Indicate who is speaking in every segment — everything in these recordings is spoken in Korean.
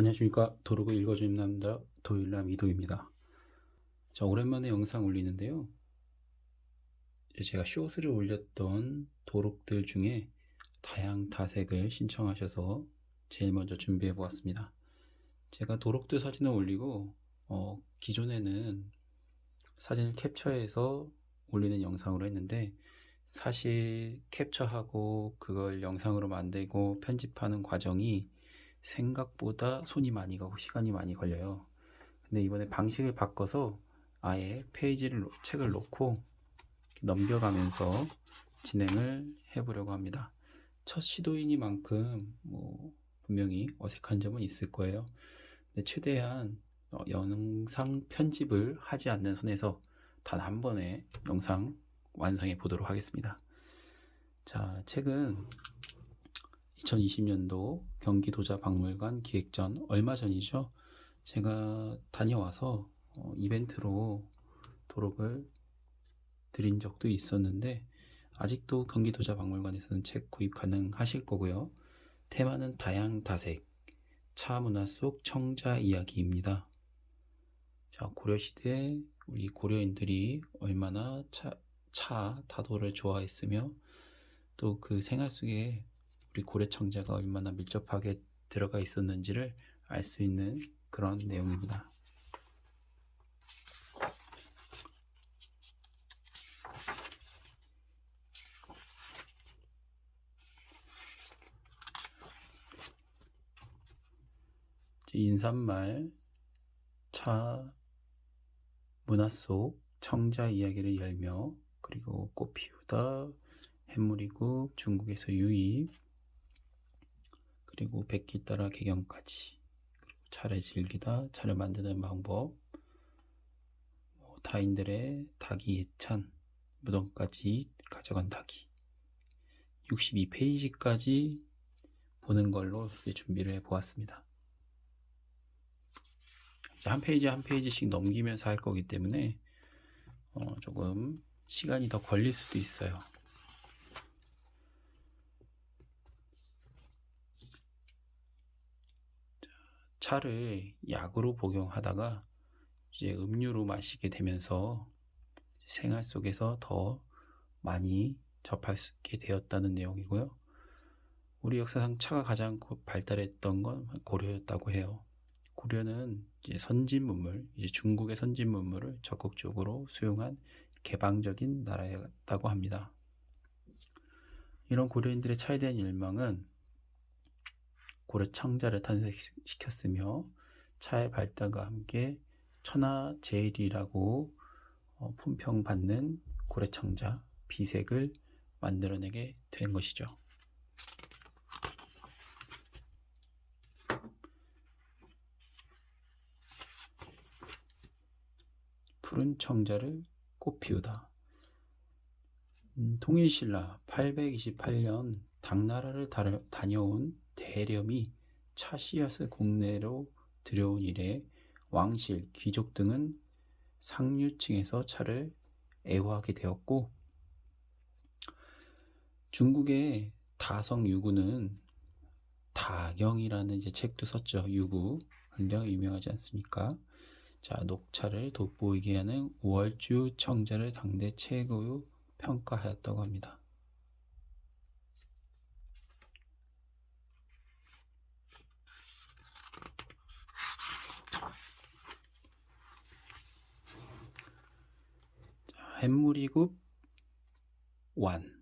Speaker 1: 안녕하십니까. 도로고 읽어주는 남자 도일남 이도입니다. 자 오랜만에 영상 올리는데요. 제가 쇼스를 올렸던 도록들 중에 다양다색을 신청하셔서 제일 먼저 준비해 보았습니다. 제가 도록들 사진을 올리고 어, 기존에는 사진을 캡처해서 올리는 영상으로 했는데 사실 캡처하고 그걸 영상으로 만들고 편집하는 과정이 생각보다 손이 많이 가고 시간이 많이 걸려요. 근데 이번에 방식을 바꿔서 아예 페이지를 놓- 책을 놓고 넘겨가면서 진행을 해보려고 합니다. 첫 시도이니만큼 뭐 분명히 어색한 점은 있을 거예요. 근데 최대한 어, 영상 편집을 하지 않는 선에서 단 한 번에 영상 완성해 보도록 하겠습니다. 자, 책은 2020년도 경기도자 박물관 기획전 얼마 전이죠. 제가 다녀와서 어, 이벤트로 도록을 드린 적도 있었는데 아직도 경기도자 박물관에서는 책 구입 가능하실 거고요. 테마는 다양다색 차 문화 속 청자 이야기입니다. 자, 고려시대에 우리 고려인들이 얼마나 차, 차 다도를 좋아했으며 또 그 생활 속에 우리 고려청자가 얼마나 밀접하게 들어가 있었는지를 알 수 있는 그런 내용입니다. 인사말 차 문화 속 청자 이야기를 열며 그리고 꽃 피우다 햇물이국 중국에서 유입 그리고 백기 따라 개경까지 그리고 차를 즐기다 차를 만드는 방법 뭐 타인들의 닭이 예찬 무덤까지 가져간 닭이 62페이지까지 보는 걸로 준비를 해 보았습니다. 한 페이지 한 페이지씩 넘기면서 할 거기 때문에 어, 조금 시간이 더 걸릴 수도 있어요. 차를 약으로 복용하다가 이제 음료로 마시게 되면서 생활 속에서 더 많이 접할 수 있게 되었다는 내용이고요. 우리 역사상 차가 가장 고- 발달했던 건 고려였다고 해요. 고려는 이제 선진 문물, 이제 중국의 선진 문물을 적극적으로 수용한 개방적인 나라였다고 합니다. 이런 고려인들의 차에 대한 열망은 고려 청자를 탄생시켰으며 차의 발달과 함께 천하 제일이라고 어, 품평받는 고려 청자 비색을 만들어내게 된 것이죠. 푸른 청자를 꽃 피우다. 음, 통일신라 828년 당나라를 다녀온 대렴이 차 씨앗을 국내로 들여온 이래 왕실, 귀족 등은 상류층에서 차를 애호하게 되었고 중국의 다성 유구는 다경이라는 이제 책도 썼죠. 유구 굉장히 유명하지 않습니까? 자, 녹차를 돋보이게 하는 월주 청자를 당대 최고로 평가하였다고 합니다. 자, 햇무리굽 완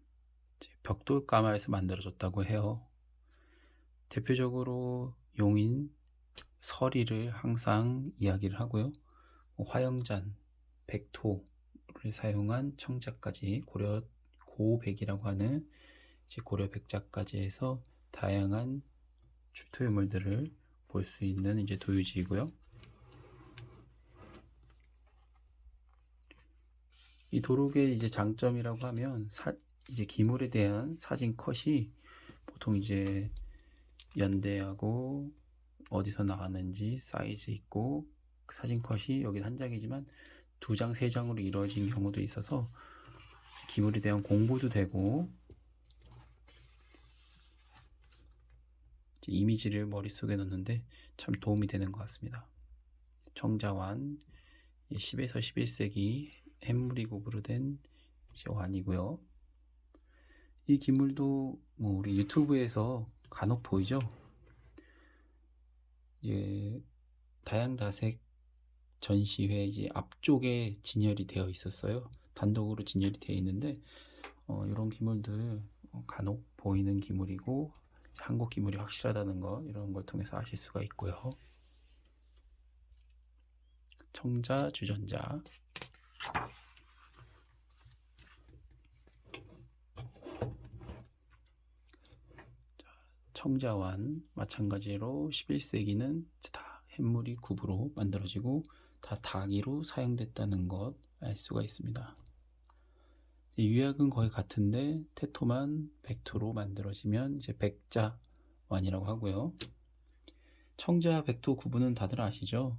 Speaker 1: 벽돌 가마에서 만들어졌다고 해요. 대표적으로 용인 서리를 항상 이야기를 하고요. 뭐 화영잔, 백토를 사용한 청자까지 고려 고백이라고 하는 고려 백자까지 해서 다양한 출토유물들을 볼 수 있는 이제 도유지이고요. 이 도록의 이제 장점이라고 하면 사, 이제 기물에 대한 사진 컷이 보통 이제 연대하고 어디서 나왔는지 사이즈 있고 그 사진 컷이 여기 한 장이지만 두 장, 세 장으로 이루어진 경우도 있어서 기물에 대한 공부도 되고 이미지를 머릿속에 넣는데 참 도움이 되는 것 같습니다. 청자완 10에서 11세기 햄무리 굽으로 된 이제 완이고요. 이 기물도 뭐 우리 유튜브에서 간혹 보이죠? 이제 다양다색 전시회 이제 앞쪽에 진열이 되어 있었어요. 단독으로 진열이 되어 있는데 어, 이런 기물들 어, 간혹 보이는 기물이고 한국 기물이 확실하다는 거 이런 걸 통해서 아실 수가 있고요. 청자 주전자 청자완 마찬가지로 11세기는 다 햇물이 굽으로 만들어지고 다 닭이로 사용됐다는 것 알 수가 있습니다. 유약은 거의 같은데 테토만 백토로 만들어지면 이제 백자완이라고 하고요. 청자 백토 구분은 다들 아시죠?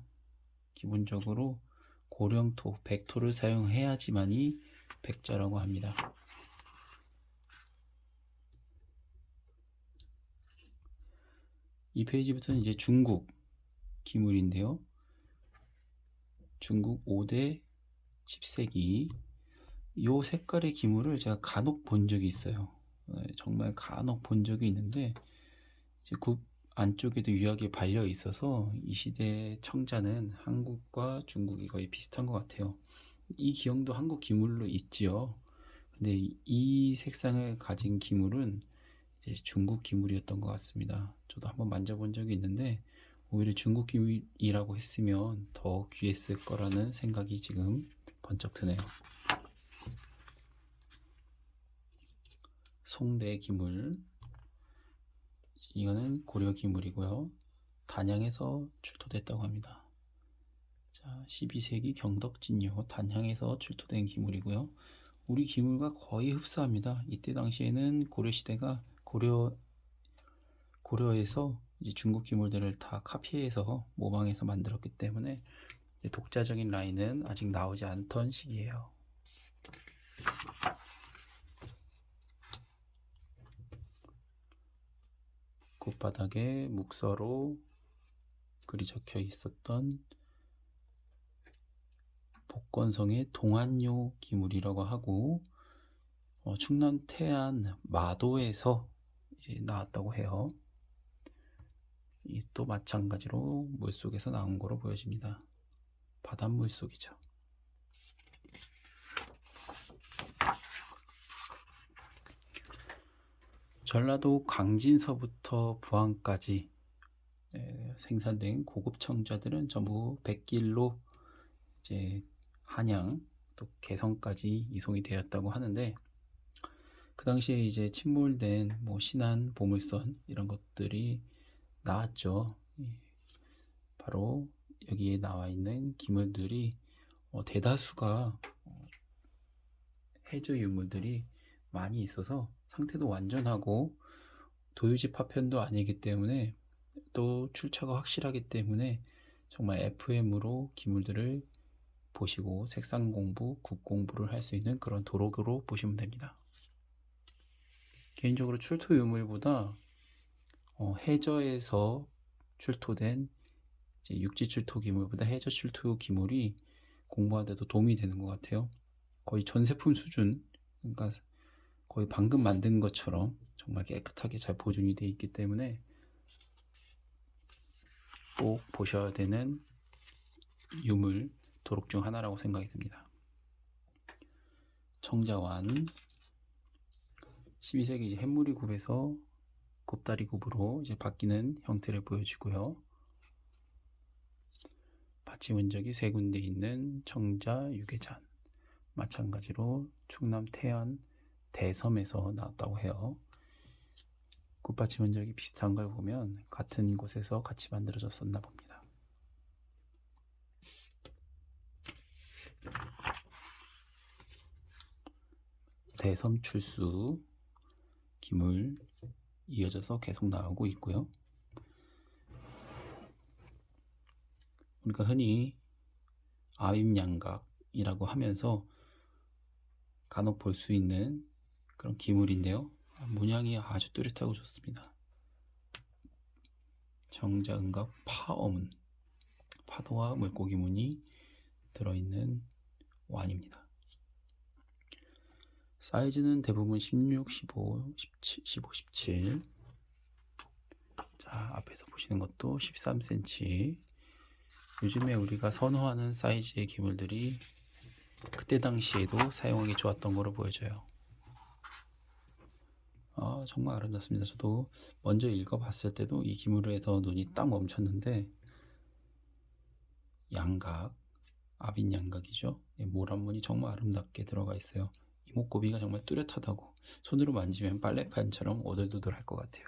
Speaker 1: 기본적으로 고령토 백토를 사용해야지만이 백자라고 합니다. 이 페이지부터는 이제 중국 기물인데요. 중국 5대 10세기 요 색깔의 기물을 제가 간혹 본 적이 있어요. 네, 정말 간혹 본 적이 있는데 이제 굽 안쪽에도 유약이 발려 있어서 이 시대 청자는 한국과 중국이 거의 비슷한 것 같아요. 이 기형도 한국 기물로 있지요. 근데 이 색상을 가진 기물은 중국 기물이었던 것 같습니다. 저도 한번 만져본 적이 있는데 오히려 중국 기물이라고 했으면 더 귀했을 거라는 생각이 지금 번쩍 드네요. 송대 기물 이거는 고려 기물이고요. 단양에서 출토됐다고 합니다. 자, 12세기 경덕진요 단양에서 출토된 기물이고요. 우리 기물과 거의 흡사합니다. 이때 당시에는 고려 시대가 고려 고려에서 이제 중국 기물들을 다 카피해서 모방해서 만들었기 때문에 독자적인 라인은 아직 나오지 않던 시기예요. 굿바닥에 묵서로 글이 적혀 있었던 복건성의 동안요 기물이라고 하고 어, 충남 태안 마도에서 나왔다고 해요. 이또 마찬가지로 물속에서 나온 거로 보여집니다. 바닷물 속이죠. 전라도 강진서부터 부안까지 네, 생산된 고급 청자들은 전부 백길로 이제 한양 또 개성까지 이송이 되었다고 하는데 그 당시에 이제 침몰된 뭐 신안 보물선 이런 것들이 나왔죠. 바로 여기에 나와 있는 기물들이 어, 대다수가 어, 해저 유물들이 많이 있어서 상태도 완전하고 도유지 파편도 아니기 때문에 또 출처가 확실하기 때문에 정말 FM으로 기물들을 보시고 색상 공부, 국 공부를 할 수 있는 그런 도록으로 보시면 됩니다. 개인적으로 출토 유물보다 어, 해저에서 출토된 육지 출토 기물보다 해저 출토 기물이 공부하는데도 도움이 되는 것 같아요. 거의 전세품 수준, 그러니까 거의 방금 만든 것처럼 정말 깨끗하게 잘 보존이 되어 있기 때문에 꼭 보셔야 되는 유물 도록 중 하나라고 생각이 듭니다. 청자완 12세기 이제 햇무리 굽에서 굽다리 굽으로 이제 바뀌는 형태를 보여주고요. 받침 흔적이 세 군데 있는 청자 유계잔 마찬가지로 충남 태안 대섬에서 나왔다고 해요. 굿받침 흔적이 비슷한 걸 보면 같은 곳에서 같이 만들어졌었나 봅니다. 대섬 출수 기물 이어져서 계속 나오고 있고요. 우리가 흔히 아임양각이라고 하면서 간혹 볼 수 있는 그런 기물인데요. 문양이 아주 뚜렷하고 좋습니다. 정자은각 파어문 파도와 물고기 문이 들어있는 완입니다. 사이즈는 대부분 16, 15, 17, 15, 17. 자, 앞에서 보시는 것도 13cm. 요즘에 우리가 선호하는 사이즈의 기물들이 그때 당시에도 사용하기 좋았던 거로 보여져요. 아, 정말 아름답습니다. 저도 먼저 읽어봤을 때도 이 기물에서 눈이 딱 멈췄는데 양각, 아빈 양각이죠. 예, 모란문이 정말 아름답게 들어가 있어요. 이목구비가 정말 뚜렷하다고 손으로 만지면 빨래판처럼 오돌도돌할 것 같아요.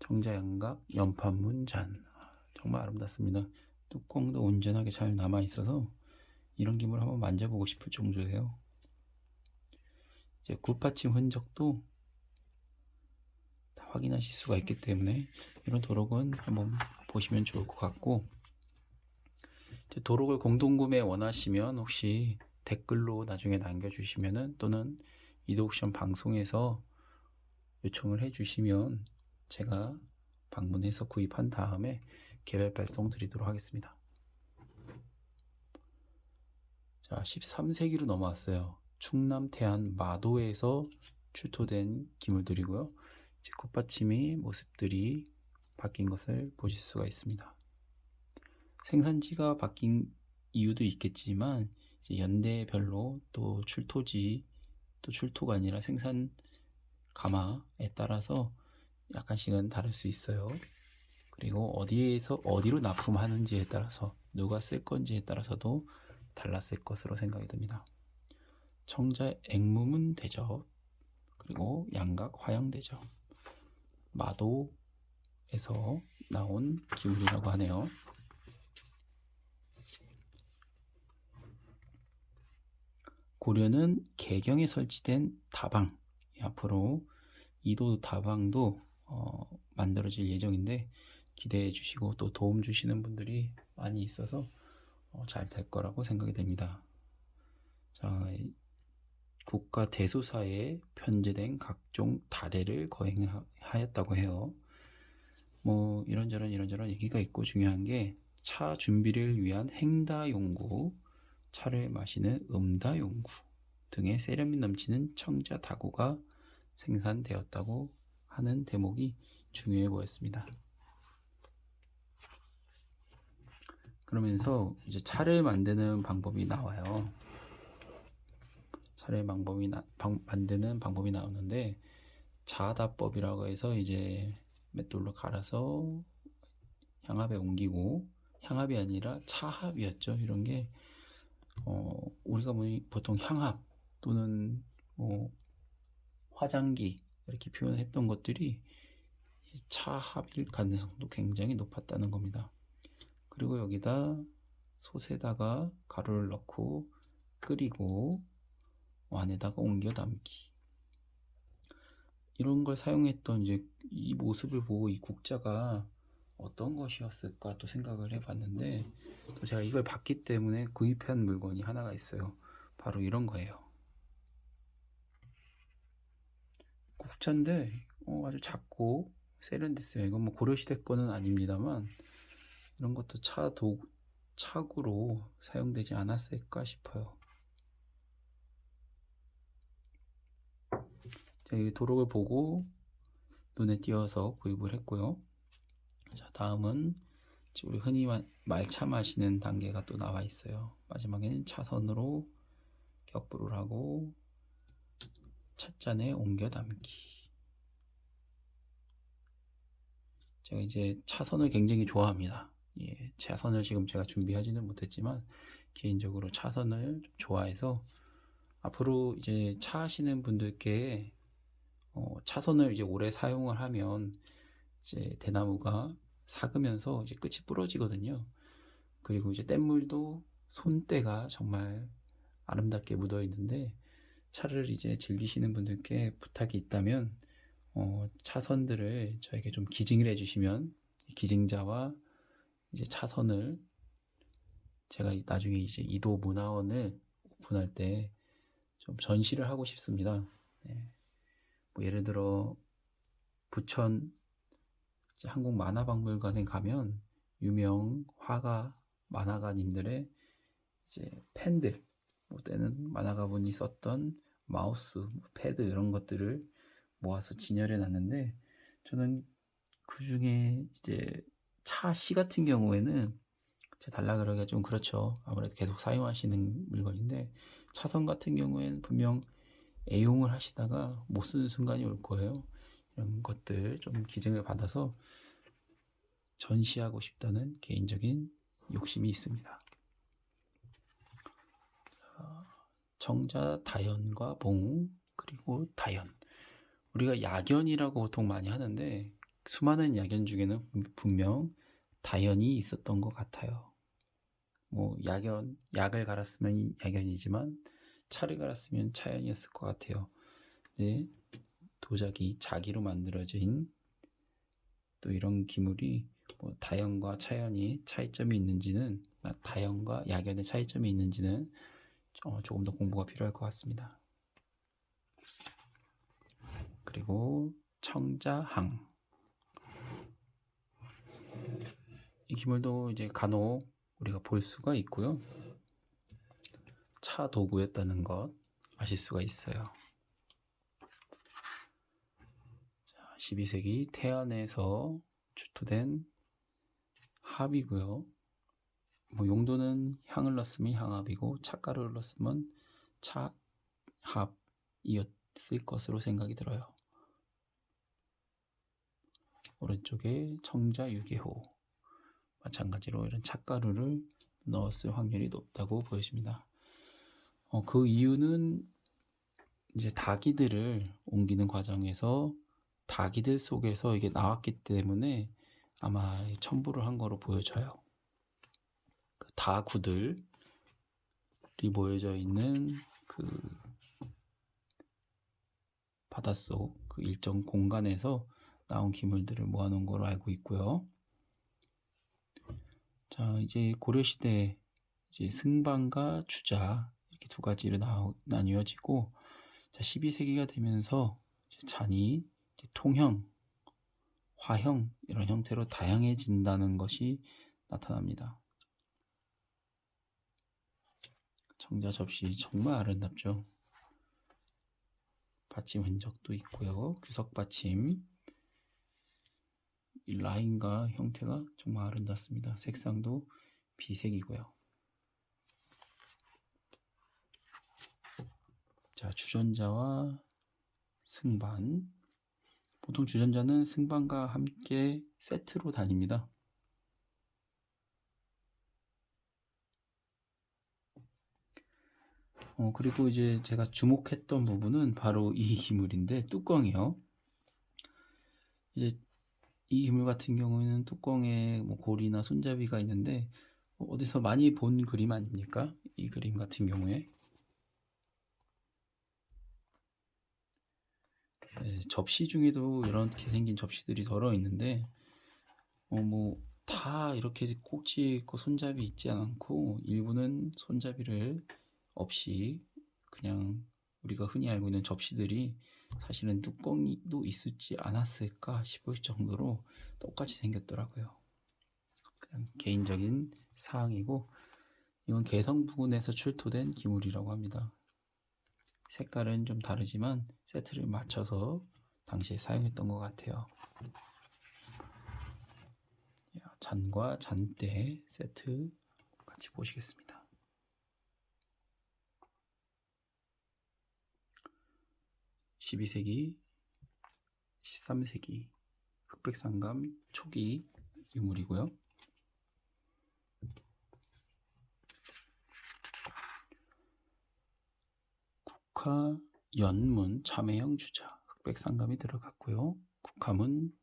Speaker 1: 정자양각 연판문 잔 아, 정말 아름답습니다. 뚜껑도 온전하게 잘 남아 있어서 이런 기물 한번 만져보고 싶을 정도예요. 이제 굿받침 흔적도 다 확인하실 수가 있기 때문에 이런 도록은 한번 보시면 좋을 것 같고 이제 도록을 공동구매 원하시면 혹시 댓글로 나중에 남겨주시면은 또는 이도옥션 방송에서 요청을 해주시면 제가 방문해서 구입한 다음에 개별 발송 드리도록 하겠습니다. 자, 13세기로 넘어왔어요. 충남 태안 마도에서 출토된 기물들이고요. 이제 굿받침이 모습들이 바뀐 것을 보실 수가 있습니다. 생산지가 바뀐 이유도 있겠지만 연대별로 또 출토지 또 출토가 아니라 생산 가마에 따라서 약간씩은 다를 수 있어요. 그리고 어디에서 어디로 납품하는지에 따라서 누가 쓸 건지에 따라서도 달랐을 것으로 생각이 듭니다. 청자 앵무문 대접 그리고 양각 화양 대접 마도에서 나온 기물이라고 하네요. 고려는 개경에 설치된 다방 예, 앞으로 이도 다방도 어, 만들어질 예정인데 기대해 주시고 또 도움 주시는 분들이 많이 있어서 어, 잘될 거라고 생각이 됩니다. 자, 국가 대소사에 편제된 각종 다례를 거행하였다고 해요. 뭐 이런저런 이런저런 얘기가 있고 중요한 게 차 준비를 위한 행다 용구, 차를 마시는 음다 용구 등의 세련미 넘치는 청자 다구가 생산되었다고 하는 대목이 중요해 보였습니다. 그러면서 이제 차를 만드는 방법이 나와요. 차를 방법이 나, 방, 만드는 방법이 나오는데 자다법이라고 해서 이제 맷돌로 갈아서 향압에 옮기고 향압이 아니라 차합이었죠. 이런 게 어, 우리가 보통 향압 또는 뭐 화장기 이렇게 표현했던 것들이 차합일 가능성도 굉장히 높았다는 겁니다. 그리고 여기다 솥에다가 가루를 넣고 끓이고 안에다가 옮겨 담기 이런 걸 사용했던 이제 이 모습을 보고 이 국자가 어떤 것이었을까 또 생각을 해봤는데 또 제가 이걸 봤기 때문에 구입한 물건이 하나가 있어요. 바로 이런 거예요. 국자인데 어, 아주 작고 세련됐어요. 이건 뭐 고려시대 거는 아닙니다만 이런 것도 차 도, 차구로 사용되지 않았을까 싶어요. 자, 이 도록을 보고 눈에 띄어서 구입을 했고요. 자, 다음은 우리 흔히 말차 마시는 단계가 또 나와 있어요. 마지막에는 차선으로 격부를 하고 찻잔에 옮겨 담기. 제가 이제 차선을 굉장히 좋아합니다. 예, 차선을 지금 제가 준비하지는 못했지만 개인적으로 차선을 좀 좋아해서 앞으로 이제 차 하시는 분들께 어, 차선을 이제 오래 사용을 하면 이제 대나무가 삭으면서 이제 끝이 부러지거든요. 그리고 이제 뗏물도 손때가 정말 아름답게 묻어 있는데 차를 이제 즐기시는 분들께 부탁이 있다면 어, 차선들을 저에게 좀 기증을 해주시면 기증자와 이제 차선을 제가 나중에 이제 이도 문화원을 오픈할 때 좀 전시를 하고 싶습니다. 네. 뭐 예를 들어 부천 한국 만화박물관에 가면 유명 화가 만화가님들의 이제 펜들 뭐 때는 만화가분이 썼던 마우스, 뭐 패드 이런 것들을 모아서 진열해 놨는데 저는 그 중에 이제 차 시 같은 경우에는 제가 달라 그러기가 좀 그렇죠. 아무래도 계속 사용하시는 물건인데 차선 같은 경우에는 분명 애용을 하시다가 못 쓰는 순간이 올 거예요. 이런 것들 좀 기증을 받아서 전시하고 싶다는 개인적인 욕심이 있습니다. 자, 정자 다연과 봉 그리고 다연 우리가 야견이라고 보통 많이 하는데 수많은 야견 중에는 분명 다연이 있었던 것 같아요. 뭐 야견 약을 갈았으면 야견이지만 차를 갈았으면 차연이었을 것 같아요. 네, 도자기 자기로 만들어진 또 이런 기물이 뭐 다연과 차연이 차이점이 있는지는 아, 다연과 야견의 차이점이 있는지는 어, 조금 더 공부가 필요할 것 같습니다. 그리고 청자항 이 기물도 이제 간혹 우리가 볼 수가 있고요. 차 도구였다는 것 아실 수가 있어요. 자, 12세기 태안에서 주토된 합이고요. 뭐 용도는 향을 넣었으면 향합이고 차가루를 넣었으면 차합이었을 것으로 생각이 들어요. 오른쪽에 청자 유계호 마찬가지로 이런 찻가루를 넣었을 확률이 높다고 보여집니다. 어, 그 이유는 이제 닭이들을 옮기는 과정에서 닭이들 속에서 이게 나왔기 때문에 아마 첨부를 한 거로 보여져요. 그 다구들이 모여져 있는 그 바닷속 그 일정 공간에서 나온 기물들을 모아놓은 걸로 알고 있고요. 자, 이제 고려 시대 이제 승방과 주자 이렇게 두 가지로 나, 나뉘어지고 자, 12세기가 되면서 잔이 통형, 화형 이런 형태로 다양해진다는 것이 나타납니다. 정자 접시 정말 아름답죠. 받침 흔적도 있고요. 규석 받침 이 라인과 형태가 정말 아름답습니다. 색상도 비색이고요. 자, 주전자와 승반. 보통 주전자는 승반과 함께 세트로 다닙니다. 어, 그리고 이제 제가 주목했던 부분은 바로 이 기물인데 뚜껑이요. 이제 이 기물 같은 경우에는 뚜껑에 뭐 골이나 손잡이가 있는데 어, 어디서 많이 본 그림 아닙니까? 이 그림 같은 경우에 네, 접시 중에도 이렇게 생긴 접시들이 덜어 있는데 어, 뭐 다 이렇게 꼭지 있고 손잡이 있지 않고 일부는 손잡이를 없이 그냥 우리가 흔히 알고 있는 접시들이 사실은 뚜껑이도 있었지 않았을까 싶을 정도로 똑같이 생겼더라고요. 그냥 개인적인 사항이고 이건 개성 부근에서 출토된 기물이라고 합니다. 색깔은 좀 다르지만 세트를 맞춰서 당시에 사용했던 것 같아요. 잔과 잔대 세트 같이 보시겠습니다. 12세기, 13세기 흑백상감 초기 유물이고요. 국화 연문 참외형 주자 흑백상감이 들어갔고요. 국화문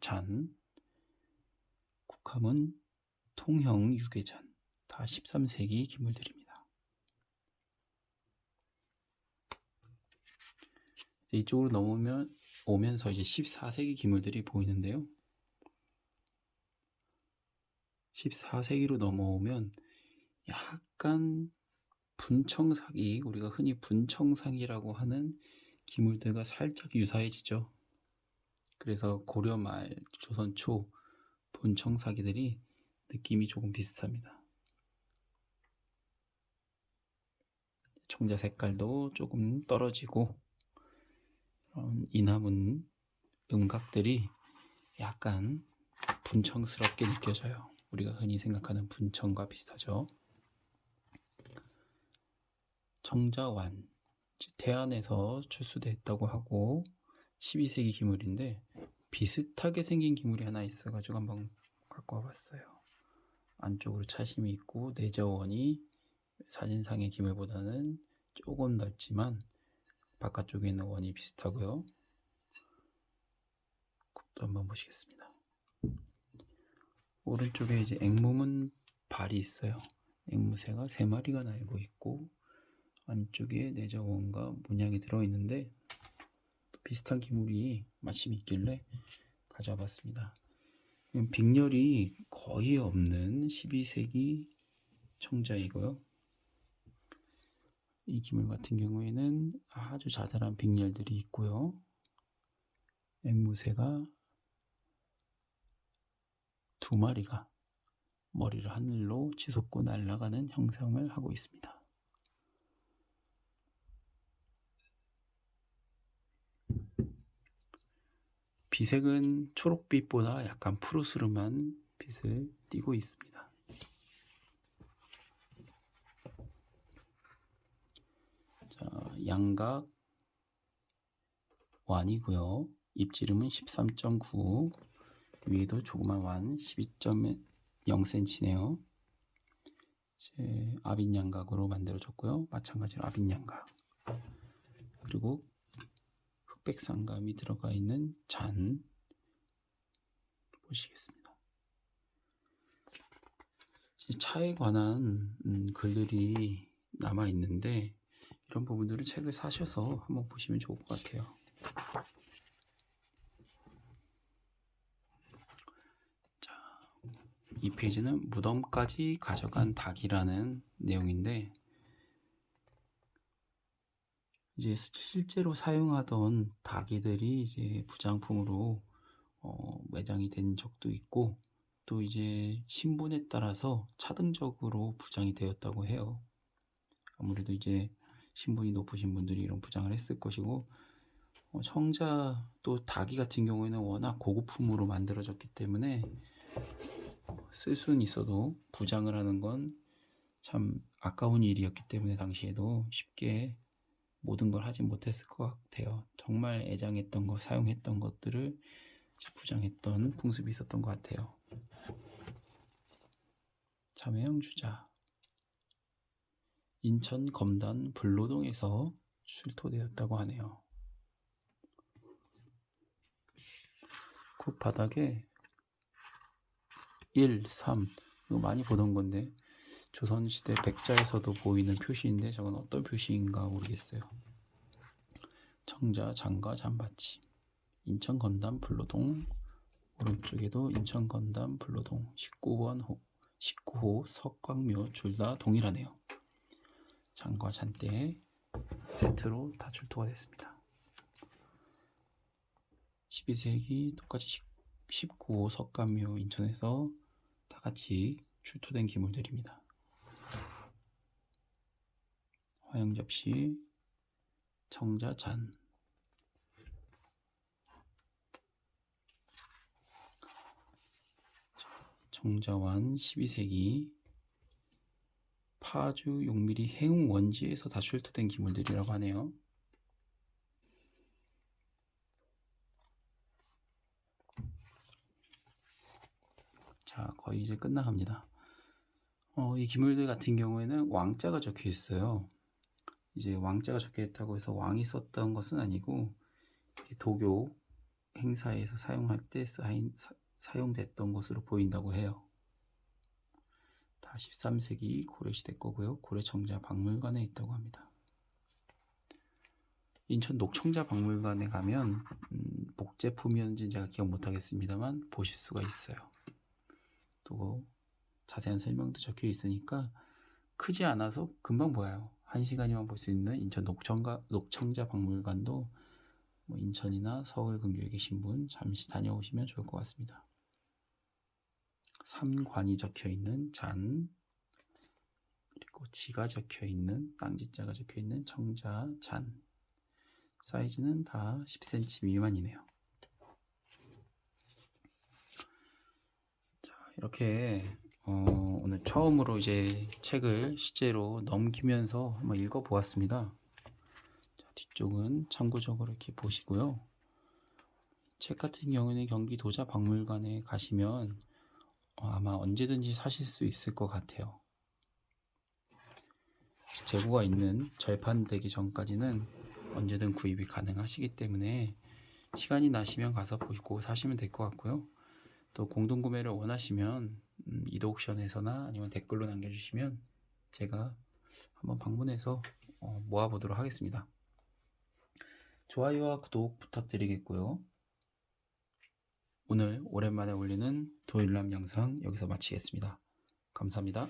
Speaker 1: 잔, 국화문 통형 유괴잔 다 13세기 기물들입니다. 이쪽으로 넘으면 오면서 이제 14세기 기물들이 보이는데요. 14세기로 넘어오면 약간 분청사기, 우리가 흔히 분청사기라고 하는 기물들과 살짝 유사해지죠. 그래서 고려 말, 조선 초 분청사기들이 느낌이 조금 비슷합니다. 청자 색깔도 조금 떨어지고 이남은 음각들이 약간 분청스럽게 느껴져요. 우리가 흔히 생각하는 분청과 비슷하죠. 청자완 태안에서 출수됐다고 하고 12세기 기물인데 비슷하게 생긴 기물이 하나 있어가지고 한번 갖고 와봤어요. 안쪽으로 차심이 있고 내저원이 사진상의 기물보다는 조금 넓지만 바깥쪽에 있는 원이 비슷하고요. 굽도 한번 보시겠습니다. 오른쪽에 이제 앵무문 발이 있어요. 앵무새가 세 마리가 날고 있고 안쪽에 내저원과 문양이 들어있는데 또 비슷한 기물이 마침 있길래 가져와 봤습니다. 빅렬이 거의 없는 12세기 청자이고요. 이 기물 같은 경우에는 아주 자잘한 빅렬들이 있고요. 앵무새가 두 마리가 머리를 하늘로 치솟고 날아가는 형상을 하고 있습니다. 비색은 초록빛보다 약간 푸르스름한 빛을 띠고 있습니다. 자, 양각 완이고요. 입지름은 13.9 위에도 조그만 완 12.0cm네요. 이제 아빈 양각으로 만들어졌고요. 마찬가지로 아빈 양각. 그리고 흑백 상감이 들어가 있는 잔 보시겠습니다. 차에 관한 음, 글들이 남아 있는데 이런 부분들을 책을 사셔서 한번 보시면 좋을 것 같아요. 자, 이 페이지는 무덤까지 가져간 닭이라는 내용인데 이제 실제로 사용하던 닭이들이 이제 부장품으로 어, 매장이 된 적도 있고 또 이제 신분에 따라서 차등적으로 부장이 되었다고 해요. 아무래도 이제 신분이 높으신 분들이 이런 부장을 했을 것이고 어, 청자 또 닭이 같은 경우에는 워낙 고급품으로 만들어졌기 때문에 쓸 수는 있어도 부장을 하는 건 참 아까운 일이었기 때문에 당시에도 쉽게 모든 걸 하진 못했을 것 같아요. 정말 애장했던 거, 사용했던 것들을 부장했던 풍습이 있었던 것 같아요. 참외형 주자 인천 검단 불로동에서 출토되었다고 하네요. 굿 바닥에 1, 3 이거 많이 보던 건데 조선시대 백자에서도 보이는 표시인데 저건 어떤 표시인가 모르겠어요. 청자, 장가, 잠바치 인천 건담 불로동 오른쪽에도 인천 건담 불로동 19번 호 19호 석광묘 둘 다 동일하네요. 장과 잔대 세트로 다 출토가 됐습니다. 12세기 똑같이 19호 석가묘 인천에서 다 같이 출토된 기물들입니다. 화영 접시, 청자 잔, 정자완 12세기 파주 용미리 해웅 원지에서 다 출토된 기물들이라고 하네요. 자, 거의 이제 끝나갑니다. 어, 이 기물들 같은 경우에는 왕자가 적혀 있어요. 이제 왕자가 적혀 있다고 해서 왕이 썼던 것은 아니고 도교 행사에서 사용할 때 사인, 사, 사용됐던 것으로 보인다고 해요. 다 13세기 고려시대 거고요. 고려청자 박물관에 있다고 합니다. 인천 녹청자 박물관에 가면 음, 복제품이었는지 제가 기억 못하겠습니다만 보실 수가 있어요. 또 자세한 설명도 적혀 있으니까 크지 않아서 금방 보여요. 한 시간이면 볼 수 있는 인천 녹청가, 녹청자 박물관도 뭐 인천이나 서울 근교에 계신 분 잠시 다녀오시면 좋을 것 같습니다. 삼관이 적혀 있는 잔 그리고 지가 적혀 있는 땅지자가 적혀 있는 청자 잔 사이즈는 다 10cm 미만이네요. 자, 이렇게 어, 오늘 처음으로 이제 책을 실제로 넘기면서 한번 읽어보았습니다. 자, 뒤쪽은 참고적으로 이렇게 보시고요. 책 같은 경우는 경기도자 박물관에 가시면 어, 아마 언제든지 사실 수 있을 것 같아요. 재고가 있는 절판되기 전까지는 언제든 구입이 가능하시기 때문에 시간이 나시면 가서 보시고 사시면 될 것 같고요. 또 공동구매를 원하시면 음, 이도옥션에서나 아니면 댓글로 남겨주시면 제가 한번 방문해서 어, 모아보도록 하겠습니다. 좋아요와 구독 부탁드리겠고요. 오늘 오랜만에 올리는 도일람 영상 여기서 마치겠습니다. 감사합니다.